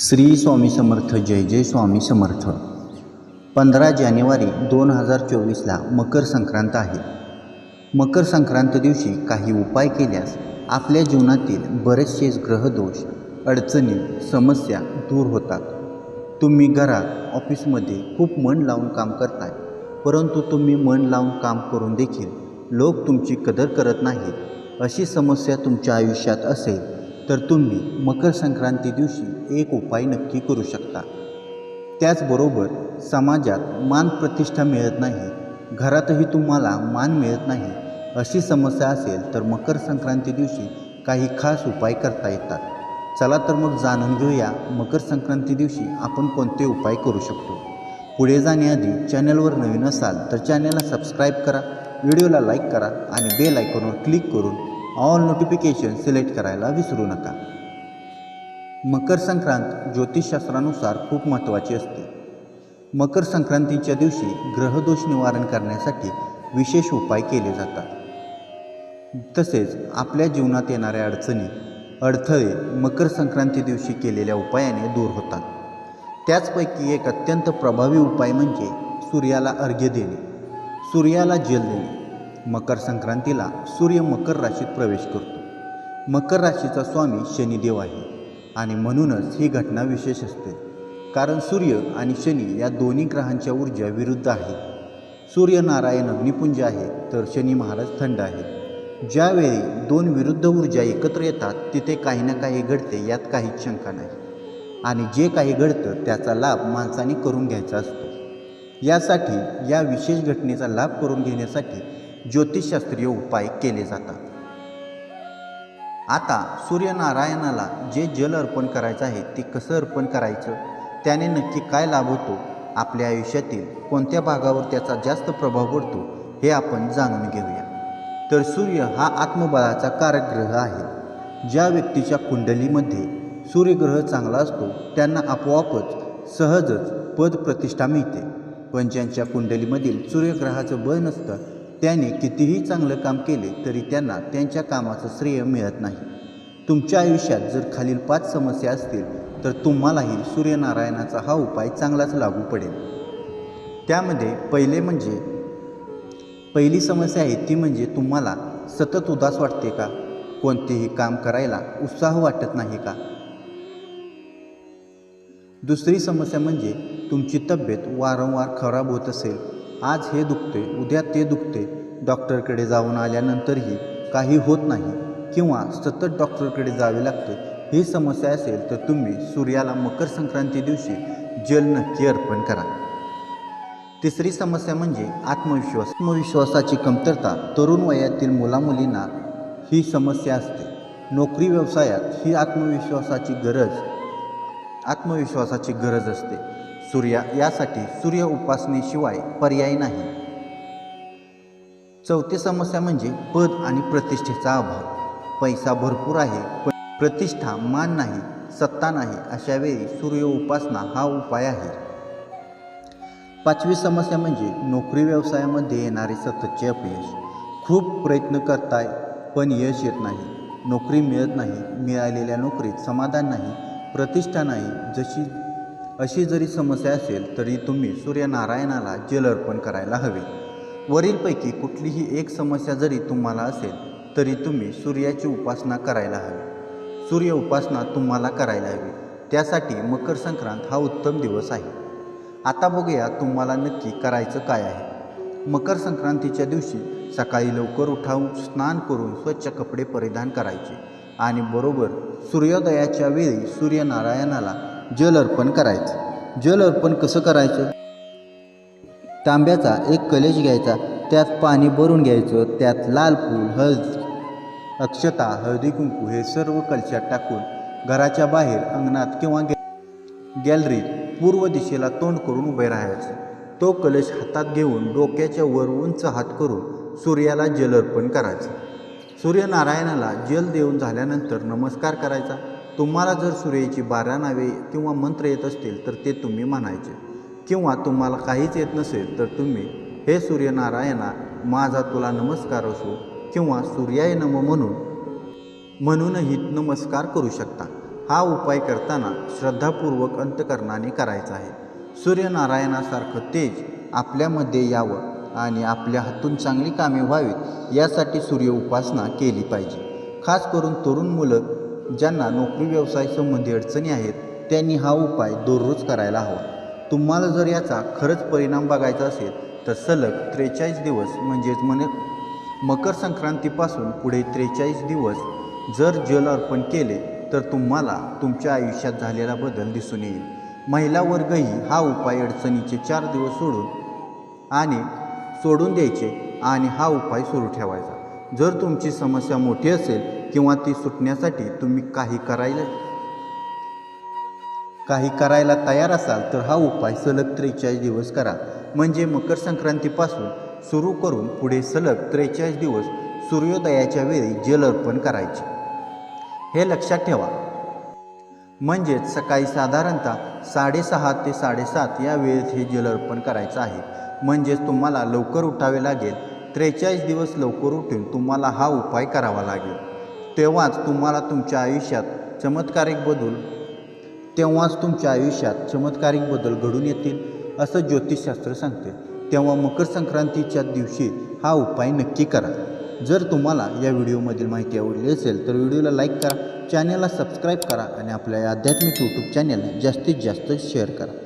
श्री स्वामी समर्थ जय जय स्वामी समर्थ. पंधरा जानेवारी दोन हजार चोवीसला मकर संक्रांत आहे. मकर संक्रांत दिवशी काही उपाय केल्यास आपल्या जीवनातील बरेचसे ग्रहदोष अडचणी समस्या दूर होतात. तुम्ही घरात ऑफिसमध्ये खूप मन लावून काम करताय परंतु तुम्ही मन लावून काम करून देखील लोक तुमची कदर करत नाहीत. अशी समस्या तुमच्या आयुष्यात असेल तर तुम्ही मकर संक्रांती दिवशी एक उपाय नक्की करू शकता. त्याचबरोबर समाजात मान प्रतिष्ठा मिळत नाही घरातही तुम्हाला मान मिळत नाही अशी समस्या असेल तर मकर संक्रांती दिवशी काही खास उपाय करता येतात. चला तर मग जाणून घेऊया मकर संक्रांती दिवशी आपण कोणते उपाय करू शकतो. पुढे जाण्याआधी चॅनलवर नवीन असाल तर चॅनलला सबस्क्राईब करा व्हिडिओला लाईक करा आणि बेल आयकॉनवर क्लिक करून ऑल नोटिफिकेशन सिलेक्ट करायला विसरू नका. मकर संक्रांत ज्योतिषशास्त्रानुसार खूप महत्त्वाची असते. मकर संक्रांतीच्या दिवशी ग्रहदोष निवारण करण्यासाठी विशेष उपाय केले जातात. तसेच आपल्या जीवनात येणाऱ्या अडचणी अडथळे मकर संक्रांती दिवशी केलेल्या उपायाने दूर होतात. त्याचपैकी एक अत्यंत प्रभावी उपाय म्हणजे सूर्याला अर्घ्य देणे. सूर्याला जल देणे. मकर संक्रांतीला सूर्य मकर राशीत प्रवेश करतो. मकर राशीचा स्वामी शनिदेव आहे. आणि म्हणूनच ही घटना विशेष असते. कारण सूर्य आणि शनी या दोन्ही ग्रहांच्या ऊर्जा विरुद्ध आहे. सूर्यनारायण अग्निपुंज आहे तर शनी महाराज थंड आहे. ज्यावेळी दोन विरुद्ध ऊर्जा एकत्र येतात तिथे काही ना काही घडते यात काहीच शंका नाही. आणि जे काही घडतं त्याचा लाभ माणसाने करून घ्यायचा असतो. यासाठी या विशेष घटनेचा लाभ करून घेण्यासाठी ज्योतिषशास्त्रीय उपाय केले जातात. आता सूर्यनारायणाला जे जल अर्पण करायचं आहे ते कसं अर्पण करायचं? त्याने नक्की काय लाभ होतो? आपल्या आयुष्यातील कोणत्या भागावर त्याचा जास्त प्रभाव पडतो हे आपण जाणून घेऊया. तर सूर्य हा आत्मबळाचा कारक ग्रह आहे. ज्या व्यक्तीच्या कुंडलीमध्ये सूर्यग्रह चांगला असतो त्यांना आपोआपच सहजच पद प्रतिष्ठा मिळते. पण ज्यांच्या कुंडलीमधील सूर्यग्रहाचं बळ नसतं त्याने कितीही चांगलं काम केले तरी त्यांना त्यांच्या कामाचं श्रेय मिळत नाही. तुमच्या आयुष्यात जर खालील पाच समस्या असतील तर तुम्हालाही सूर्यनारायणाचा हा उपाय चांगलाच लागू पडेल. त्यामध्ये पहिले म्हणजे पहिली समस्या आहे ती म्हणजे तुम्हाला सतत उदास वाटते का? कोणतेही काम करायला उत्साह वाटत नाही का? दुसरी समस्या म्हणजे तुमची तब्येत वारंवार खराब होत असेल. आज हे दुखते उद्या ते दुखते. डॉक्टरकडे जाऊन आल्यानंतरही काही होत नाही किंवा सतत डॉक्टरकडे जावे लागते. ही समस्या असेल तर तुम्ही सूर्याला मकर संक्रांती दिवशी जल नक्की अर्पण करा. तिसरी समस्या म्हणजे आत्मविश्वास. आत्मविश्वासाची कमतरता तरुण वयातील मुलामुलींना ही समस्या असते. नोकरी व्यवसायात ही आत्मविश्वासाची गरज आत्मविश्वासाची गरज असते. सूर्या यासाठी सूर्य उपासनेशिवाय पर्याय नाही. चौथी समस्या म्हणजे पद आणि प्रतिष्ठेचा अभाव. पैसा भरपूर आहे पण प्रतिष्ठा मान नाही सत्ता नाही अशा वेळी सूर्य उपासना हा उपाय आहे. पाचवी समस्या म्हणजे नोकरी व्यवसायामध्ये येणारे सततचे अपयश. खूप प्रयत्न करताय पण यश येत नाही. नोकरी मिळत नाही मिळालेल्या नोकरीत समाधान नाही प्रतिष्ठा नाही जशी अशी जरी समस्या असेल तरी तुम्ही सूर्यनारायणाला जल अर्पण करायला हवे. वरीलपैकी कुठलीही एक समस्या जरी तुम्हाला असेल तरी तुम्ही सूर्याची उपासना करायला हवी. सूर्य उपासना तुम्हाला करायला हवी. त्यासाठी मकर संक्रांत हा उत्तम दिवस आहे. आता बघूया तुम्हाला नक्की करायचं काय आहे. मकर संक्रांतीच्या दिवशी सकाळी लवकर उठावून स्नान करून स्वच्छ कपडे परिधान करायचे. आणि बरोबर सूर्योदयाच्या वेळी सूर्यनारायणाला जल अर्पण करायचं. जल अर्पण कसं करायचं? तांब्याचा एक कलेश घ्यायचा त्यात पाणी भरून घ्यायचं त्यात लाल फूल हळद अक्षता हळदी कुंकू हे सर्व कलशात टाकून घराच्या बाहेर अंगणात किंवा गॅलरीत पूर्व दिशेला तोंड करून उभे राहायचे. तो कलश हातात घेऊन डोक्याच्या वर उंच हात करून सूर्याला जल अर्पण करायचं. सूर्यनारायणाला जल देऊन झाल्यानंतर नमस्कार करायचा. तुम्हाला जर सूर्याची बारा नावे किंवा मंत्र येत असतील तर ते तुम्ही म्हणायचे. किंवा तुम्हाला काहीच येत नसेल तर तुम्ही हे सूर्यनारायणा माझा तुला नमस्कार असो किंवा सूर्याय नम म्हणून म्हणूनही नमस्कार करू शकता. हा उपाय करताना श्रद्धापूर्वक अंतकरणाने करायचा आहे. सूर्यनारायणासारखं तेज आपल्यामध्ये यावं आणि आपल्या हातून चांगली कामे व्हावीत यासाठी सूर्य उपासना केली पाहिजे. खास करून तरुण मुलं ज्यांना नोकरी व्यवसाय संबंधी अडचणी आहेत त्यांनी हा उपाय दररोज करायला हवा. तुम्हाला जर याचा खरंच परिणाम बघायचा असेल तर सलग त्रेचाळीस दिवस म्हणजेच मन मकर संक्रांतीपासून पुढे त्रेचाळीस दिवस जर जल अर्पण केले तर तुम्हाला तुमच्या आयुष्यात झालेला बदल दिसून येईल. महिला वर्गही हा उपाय अडचणीचे चार दिवस सोडून आणि सोडून द्यायचे आणि हा उपाय सुरू ठेवायचा. जर तुमची समस्या मोठी असेल किंवा ती सुटण्यासाठी तुम्ही काही करायला काही करायला तयार असाल तर हा उपाय सलग त्रेचाळीस दिवस करा. म्हणजे मकर संक्रांतीपासून सुरू करून पुढे सलग त्रेचाळीस दिवस सूर्योदयाच्या वेळी जल अर्पण करायचे. हे लक्षात ठेवा. म्हणजेच सकाळी साधारणतः साडेसहा ते साडेसात या वेळेत हे जल अर्पण करायचं आहे. म्हणजेच तुम्हाला लवकर उठावे लागेल. त्रेचाळीस दिवस लवकर उठून तुम्हाला हा उपाय करावा लागेल. तेव्हाच तुम्हाला तुमच्या आयुष्यात चमत्कारिक बदल तेव्हाच तुमच्या आयुष्यात चमत्कारिक बदल घडून येतील असं ज्योतिषशास्त्र सांगते. तेव्हा मकर संक्रांतीच्या दिवशी हा उपाय नक्की करा. जर तुम्हाला या व्हिडिओमधील माहिती आवडली असेल तर व्हिडिओला लाईक करा चॅनलला सबस्क्राईब करा आणि आपल्या आध्यात्मिक यूट्यूब चॅनलला जास्तीत जास्त शेअर करा.